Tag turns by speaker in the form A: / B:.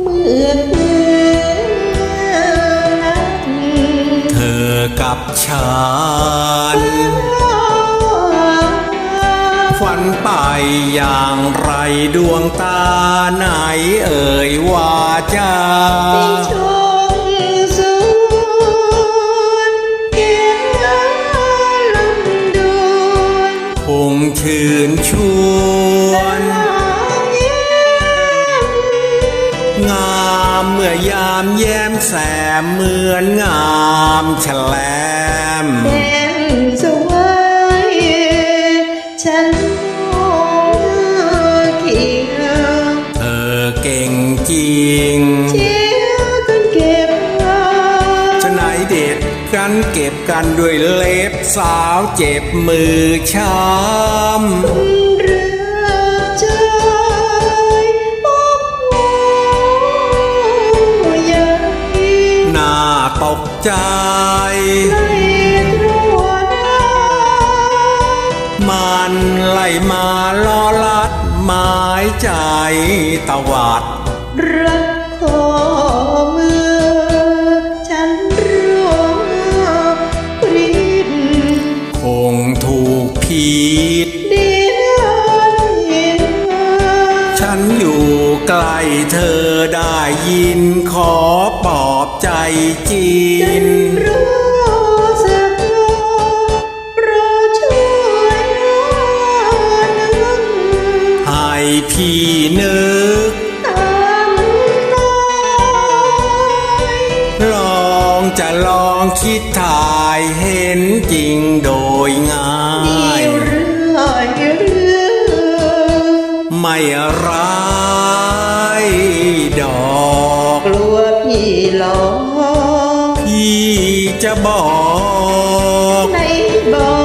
A: เมื่อเธอกับฉันฝันไปอย่างไรดวงตาไหนเอ่ยว่าจะคงชื่นชวน
B: ยา
A: มแย้มแสมเหมือนงามแฉลม
B: แดนสวยฉันมองเขียว
A: เธอเก่งจริง
B: เชี่ยวกันเก็บเอา
A: จะไหนเด็ดกันเก็บกันด้วยเล็บสาวเจ็บมือช้ำ
B: ใจใน
A: ต
B: รวจ
A: มันไล่มาล้อลัดหมายใจตวัด
B: รั
A: ใกล้เธอได้ยินขอปลอบใจจีน
B: นรู้สึกโปรดช่วยนึก
A: ให้พี่นึก
B: ตาม
A: ลองจะลองคิดถ่ายเห็นจริงโดยง่าย
B: เรื่องเรื่อง
A: ไม่ร้
B: พี่จะบอก
A: ในบอก